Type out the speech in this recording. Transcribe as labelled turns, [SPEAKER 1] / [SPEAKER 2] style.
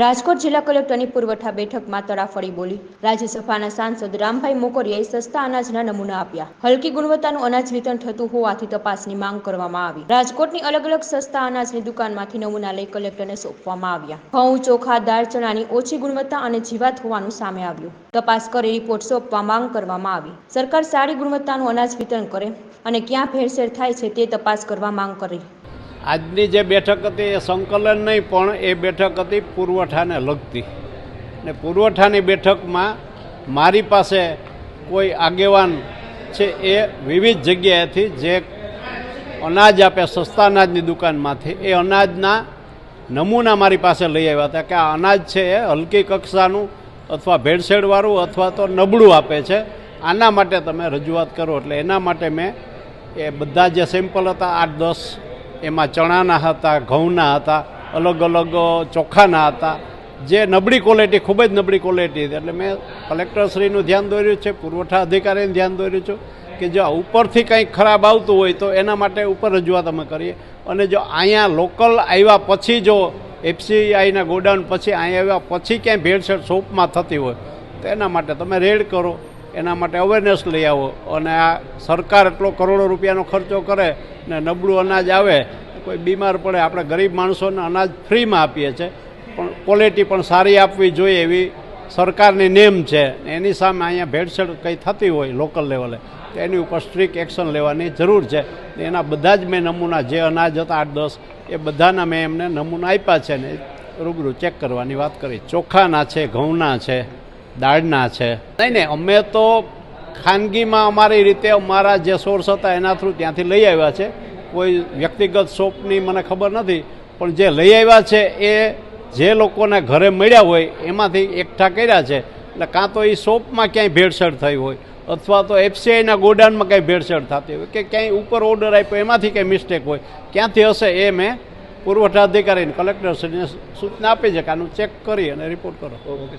[SPEAKER 1] રાજકોટ જિલ્લા કલેક્ટરની પુરવઠા બેઠકમાં તડાફળી બોલી. રાજ્યસભાના સાંસદ રામભાઈ મોકરિયાએ સસ્તા અનાજના નમૂના આપ્યા. હલકી ગુણવત્તાનું અનાજ વિતરણ થતું હોવાથી તપાસની માંગ કરવામાં આવી. રાજકોટની અલગ અલગ સસ્તા અનાજની દુકાનમાંથી નમૂના લઈ કલેક્ટરને સોંપવામાં આવ્યા. ઘઉં, ચોખા, દાળ, ચણાની ઓછી ગુણવત્તા અને જીવાત હોવાનું સામે આવ્યું. તપાસ કરી રિપોર્ટ સોંપવા માંગ કરવામાં આવી. સરકાર સારી ગુણવત્તાનું અનાજ વિતરણ કરે અને ક્યાં ભેળસેળ થાય છે તે તપાસ કરવા માંગ કરી.
[SPEAKER 2] આજની જે બેઠક હતી એ સંકલન નહીં, પણ એ બેઠક હતી પુરવઠાને લગતી. ને પુરવઠાની બેઠકમાં મારી પાસે કોઈ આગેવાન છે એ વિવિધ જગ્યાએથી જે અનાજ આપે, સસ્તા અનાજની દુકાનમાંથી, એ અનાજના નમૂના મારી પાસે લઈ આવ્યા હતા કે આ અનાજ છે એ હલકી કક્ષાનું અથવા ભેળસેળવાળું અથવા તો નબળું આપે છે. આના માટે તમે રજૂઆત કરો, એટલે એના માટે મેં એ બધા જે સેમ્પલ હતા, આઠ દસ એમાં ચણાના હતા, ઘઉંના હતા, અલગ અલગ ચોખાના હતા. જે નબળી ક્વોલિટી ખૂબ જ નબળી ક્વોલિટી એટલે મેં કલેક્ટરશ્રીનું ધ્યાન દોર્યું છે, પુરવઠા અધિકારીને ધ્યાન દોર્યું છું કે જો ઉપરથી કંઈક ખરાબ આવતું હોય તો એના માટે ઉપર રજૂઆત અમે કરીએ. અને જો અહીંયા લોકલ આવ્યા પછી જો એફસીઆઈના ગોડાઉન પછી અહીંયા આવ્યા પછી ક્યાંય ભેળસેળ શોપમાં થતી હોય, તો એના માટે તમે રેડ કરો. એના માટે અવેરનેસ લઈ આવો. અને આ સરકાર એટલો કરોડો રૂપિયાનો ખર્ચો કરે ને નબળું અનાજ આવે, કોઈ બીમાર પડે, આપણે ગરીબ માણસોને અનાજ ફ્રીમાં આપીએ છીએ. પણ ક્વોલિટી પણ સારી આપવી જોઈએ એવી સરકારની નેમ છે. એની સામે અહીંયા ભેળસેળ કંઈ થતી હોય લોકલ લેવલે તો એની ઉપર સ્ટ્રિક્ટ એક્શન લેવાની જરૂર છે. એના બધા જ મેં નમૂના, જે અનાજ હતા આઠ, દસ, એ બધાના મેં એમને નમૂના આપ્યા છે ને, રૂબરૂ ચેક કરવાની વાત કરી. ચોખાના છે, ઘઉંના છે. દાળના છે. નહીં ને અમે તો ખાનગીમાં અમારી રીતે અમારા જે સોર્સ હતા એના થ્રુ ત્યાંથી લઈ આવ્યા છે. કોઈ વ્યક્તિગત શોપની મને ખબર નથી, પણ જે લઈ આવ્યા છે એ જે લોકોને ઘરે મળ્યા હોય એમાંથી એકઠા કર્યા છે. એટલે કાં તો એ શોપમાં ક્યાંય ભેળસેળ થઈ હોય, અથવા તો એફસીઆઈના ગોડાઉનમાં કંઈ ભેળસેળ થતી હોય, કે ક્યાંય ઉપર ઓર્ડર આપ્યો, એમાંથી કંઈ મિસ્ટેક હોય. ક્યાંથી હશે એ મેં પુરવઠા અધિકારીને કલેક્ટરશ્રીને સૂચના આપી છે કે આનું ચેક કરી અને રિપોર્ટ કરો.